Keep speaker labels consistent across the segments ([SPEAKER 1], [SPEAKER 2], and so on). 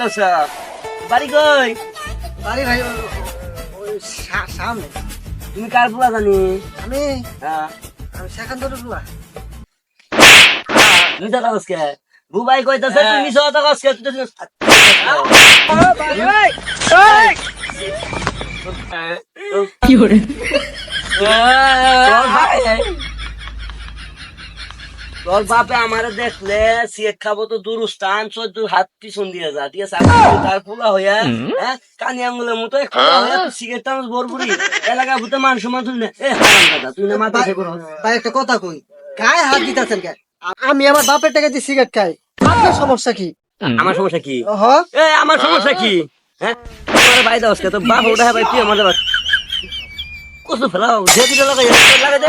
[SPEAKER 1] দোষ বাড়ি কই
[SPEAKER 2] বাড়ি ভাই সামনে
[SPEAKER 1] তুমি কার পোলা জানি
[SPEAKER 2] আমি
[SPEAKER 1] হ্যাঁ
[SPEAKER 2] আমি সেখান ধরে পুরা
[SPEAKER 1] মিছা কাগজ কে বুবাই কইতাছে তুমি মিছা কাগজ কে তুই
[SPEAKER 3] কি hore
[SPEAKER 1] তোর বাপে আমারে দেখলে সিগারেট খাব তো চোদ্দ হাত পিছন দিয়ে যা ঠিক আছে আমি তার পোলা হইয়া হ্যাঁ কানি আঙ্গুলের মতো সিগারেট ভরপুরি এলাকা ভূতে মান তুই না এ হারাম দাদা তুই না মাথা থেকে করো
[SPEAKER 2] ভাই একটা কথা কই গায়ে হাত দিতেছেন কে আমি আমার বাপের টাকা দিয়ে সিগারেট খাই আপনার সমস্যা কি
[SPEAKER 1] আমার সমস্যা কি এ আমার সমস্যা কি হ্যাঁ আমার ভাই দাও তো বাপ ওটা ভাই তুই আমার বাপ কত ফেলাও যে দিকে লাগাই লাগাই দে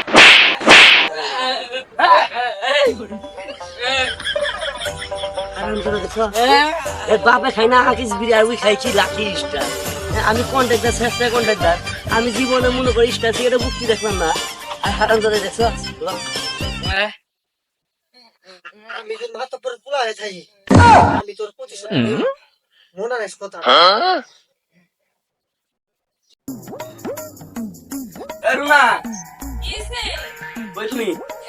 [SPEAKER 1] না দেখো বাপে খাই না আকিস বিরিয়ার ওই খাইছি লাঠি স্টার আমি কন্ট্রাক্টার শেষটা কন্ট্রাক্টার আমি জীবনে মনে করি স্টার থেকে বুঝতে দেখলাম না। আর হারাম ধরে দেখছ
[SPEAKER 2] আমি যে মাথা পরে পুলা হয়ে যাই আমি তোর নেব। মনে রাখিস কথা।
[SPEAKER 1] রুনা!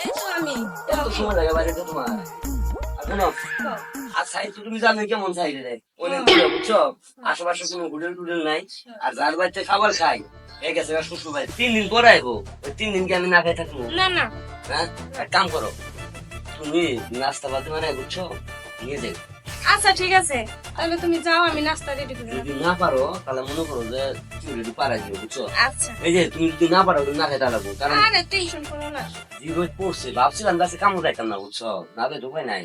[SPEAKER 4] তো আমি।
[SPEAKER 1] এত সময় লাগে বাড়িতে তোমার। শোনো। আর সাইড তুমি জানো কেমন সাইড রে অনেক দূরে বুঝছ? আশেপাশে কোনো হোটেল টুটেল নাই। আর যার বাড়িতে খাবার খাই গেছে আমার শ্বশুর তিন দিন পরে আইবো। ওই তিন দিন কি আমি না খাই থাকব?
[SPEAKER 4] না না।
[SPEAKER 1] হ্যাঁ? এক কাম করো। তুমি নাস্তা বাদে মানে বুঝছ? নিয়ে যাই।
[SPEAKER 4] আচ্ছা ঠিক আছে। তাহলে তুমি যাও আমি নাস্তা রেডি করে
[SPEAKER 1] যদি না পারো তাহলে মনে করো যে তুমি যদি পারা দিও বুঝছ?
[SPEAKER 4] আচ্ছা।
[SPEAKER 1] এই যে তুমি যদি না পারো না খাইতে লাগবো। কারণ
[SPEAKER 4] আরে টেনশন করো না।
[SPEAKER 1] জিরো পড়ছে। ভাবছিলাম গাছে কামড় যাইতাম না বুঝছ? না তো ঢুকাই নাই।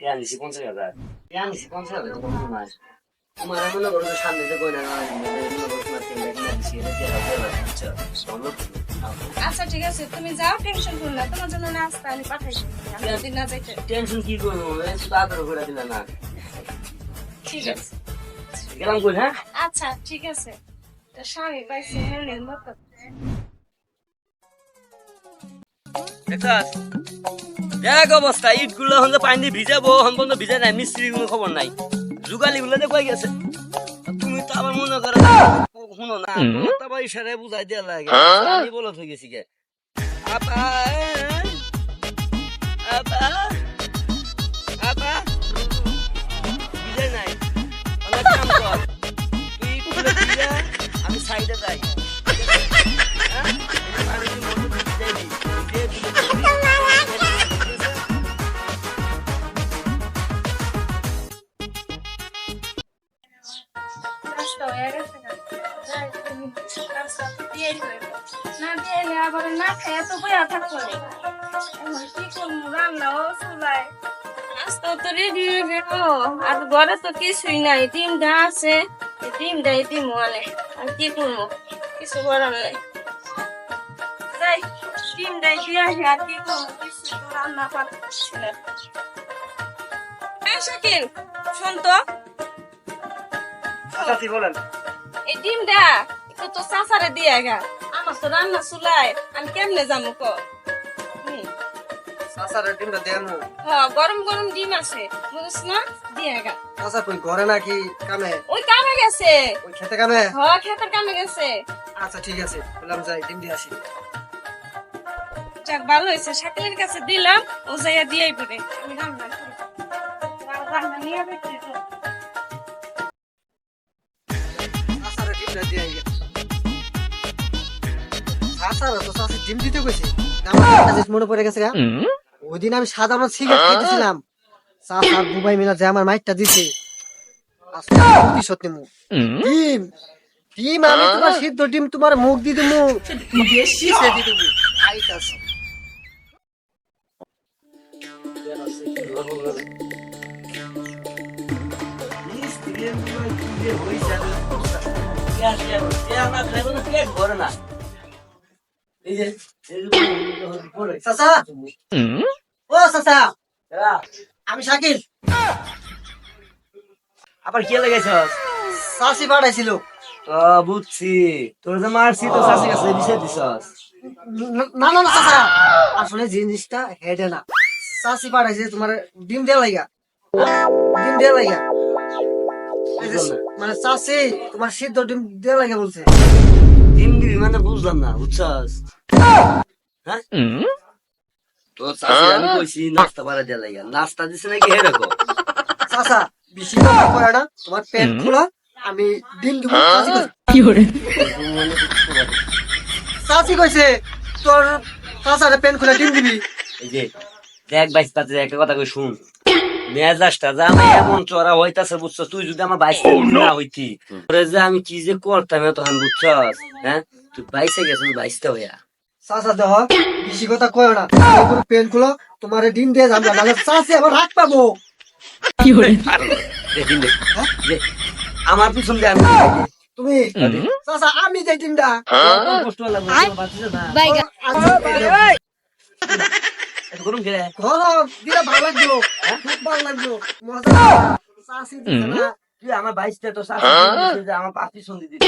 [SPEAKER 1] টিয়া নিছি পঞ্চাশ হাজার টিয়া নিছি পঞ্চাশ হাজার কোনো নাই তোমার মনে করো সামনে যে কই না
[SPEAKER 4] আচ্ছা ঠিক আছে তুমি যাও টেনশন করো না তোমার জন্য নাস্তা আমি পাঠাই দিবো আমি যদি না যাইতে
[SPEAKER 1] টেনশন কি করব? শুধু আদর করে দিলে না।
[SPEAKER 4] ঠিক আছে।
[SPEAKER 1] গেলাম কই হ্যাঁ?
[SPEAKER 4] আচ্ছা ঠিক আছে। তা স্বামী পাইছে মনের মতো।
[SPEAKER 1] দেখাস দেখ অবস্থা ইটগুলো হন পানি দিয়ে ভিজাবো হন পর্যন্ত ভিজা নাই মিস্ত্রি কোনো খবর নাই। যুগালি গুলো কই গেছে? তুমি তো আবার মনে করো শুনো না তোমার ইশারায় বুঝাই দেওয়া লাগে। আমি বলো হয়ে গেছি গে। আপা আপা
[SPEAKER 4] নাস্তাও তো ready হয়ে গেল। আর ঘরে তো কিছুই নাই ডিমটা আছে এই ডিমটাই ডিম আনে। আর কি করব? কিছু করার নাই। যাই ডিমটাই দিয়ে আসি আর কি করব? কিছু তো রান্না পাচ্ছি না। শাকিল, শোন তো।
[SPEAKER 2] আচ্ছা বলেন।
[SPEAKER 4] এই ডিমটা একটু তো চাচারে দিয়ে গা। আমার তো রান্না চুলাই আমি কেমনে যাব ক? হুম।
[SPEAKER 2] ডিমটা দেন
[SPEAKER 4] হ গরম গরম ডিম আছে। বুঝছ না?
[SPEAKER 2] কই ঘরে নাকি কামে?
[SPEAKER 4] ওই কামে গেছে।
[SPEAKER 2] ওই খেতে কামে?
[SPEAKER 4] হ খেতের কামে গেছে।
[SPEAKER 2] আচ্ছা ঠিক আছে। বললাম যাই ডিম দিয়ে আসি
[SPEAKER 4] যাক ভালো হয়েছে শাকিলের কাছে দিলাম ও যাইয়া দিয়েই পড়ে আমি রান্না করি রান্না নিয়ে বেঁচে
[SPEAKER 2] চাচার ডিমটা দিয়ে আই চাচার তো ডিম দিতে কইছে আমার মনে পড়ে গেছে গা। ওই দিন আমি সাধারণ সিগারেট খেতেছিলাম চাচার বুবাই মিলা যে আমার মাইকটা দিছে। প্রতিশোধ নেব ডিম ডিম আমি তোমার সিদ্ধ ডিম তোমার মুখ দিয়ে দেবো দিয়ে আইতাছে। চাচা! ও চাচা। আমি শাকিল।
[SPEAKER 1] আবার কে লাগাইছস?
[SPEAKER 2] চাষি পাঠাইছিল।
[SPEAKER 1] ও বুঝছি। তোর যে মারছি তো কাছে দিছে দিছস।
[SPEAKER 2] না না না চাচা। আসলে জিনিসটা হেডে না। চাষি পাঠাইছে তোমার ডিম দেওয়া লাগা ডিম দেওয়া লাগা মানে চাষি তোমার সিদ্ধ ডিম দেওয়া লাগা বলছে।
[SPEAKER 1] ডিম দিবি মানে বুঝলাম না বুঝছস? হ্যাঁ? তোর শাসি আমি কইছি নাস্তা বাড়া দেয়া লাগা। নাস্তা দিছে নাকি হে দেখো?
[SPEAKER 2] চাচা বেশি কথা কয় না তোমার পেট খোলা আমি ডিম দিব চাচি কইছে- চাচি কইছে তোর চাচারে পেন খুলে ডিম দিবি।
[SPEAKER 1] এই যে দেখ বাইশ তাতে একটা কথা কই শুন। মেজাজটা যা আমি এমন চড়া হইতাছে বুঝছস তুই যদি আমার বাইশ না হইতি তোরে যে আমি কি যে করতাম তখন বুঝছস? হ্যাঁ? তুই বাইশে গেছিস বাইশটা হইয়া।
[SPEAKER 2] চাচা দেহ বেশি কথা কয় না। পুরো পেন খুলো তোমার ডিম দিয়ে যাব নাহলে চাচি আবার রাগ পাবো।
[SPEAKER 1] দেখি দে। দে। আমার পিছন দিয়ে আমি যাই দে।
[SPEAKER 2] তুমি চাচা আমি যে ডিমটা।
[SPEAKER 1] কষ্ট লাগবে তোর বাঁচিস না গরম কে
[SPEAKER 2] গরম দিলে ভালো লাগল খুব ভালো লাগল মজা না।
[SPEAKER 1] তুই আমার বাইশটা তো শাসি আমার পাঁচ পিছন দিয়ে দিবি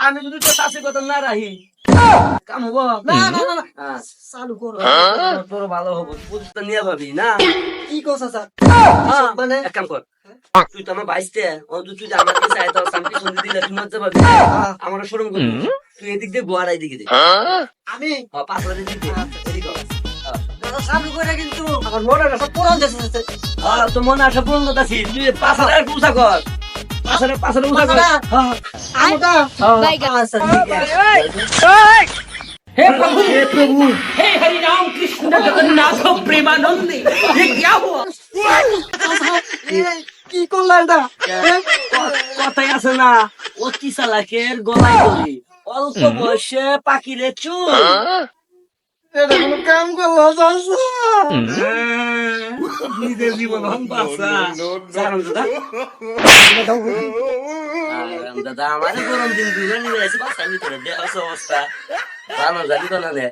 [SPEAKER 1] আমি যদি তোর শাসির কথা না রাখি কাম হব?
[SPEAKER 2] না না না না
[SPEAKER 1] হ্যাঁ।
[SPEAKER 2] চালু করো।
[SPEAKER 1] তোর- তোর ভালো হব বুঝতে নিয়ে পাবি না?
[SPEAKER 2] কি কো চাচা
[SPEAKER 1] হ্যাঁ,
[SPEAKER 2] মানে?
[SPEAKER 1] এক কাম কর। তুই তো আমার বাইশতে ও তুই তুই আমার কাছে আয় দিলে তুই মজা পাবি। আমার সরম করবি। তুই এদিক দিয়ে গোয়ার এদিকে দে।
[SPEAKER 2] আমি
[SPEAKER 1] হ্যাঁ, দিক
[SPEAKER 2] চালু করে কিন্তু আমার মনে রাখা পুরান যাচ্ছে
[SPEAKER 1] হ্যাঁ, তো মনে আসা পূরণ কথা ছিল তুই পাঁচ হাজার উষা কর পাঁচ হাজার পাঁচ হাজার উষা কর
[SPEAKER 2] পাঁচ হাজার?
[SPEAKER 1] হ্যাঁ,
[SPEAKER 2] আমটা আচ্ছা ঠিক আছে
[SPEAKER 3] हे प्रभु हे प्रभु हे हरि राम कृष्ण जगन्नाथ प्रेमानंद ये क्या हुआ
[SPEAKER 2] এ, কি করলা এটা এ,
[SPEAKER 1] কথাই আছে না অতি চালাকের গলায় ধরি অল্প বয়সে পাকিলে চুল
[SPEAKER 2] এটা কোনো কাম করল
[SPEAKER 1] নিজের জীবন দাদা। আমার গরম দিন দুজন নিয়ে আসি বাসা ভিতরে দেওয়া অবস্থা। জানো জানি তো না রে।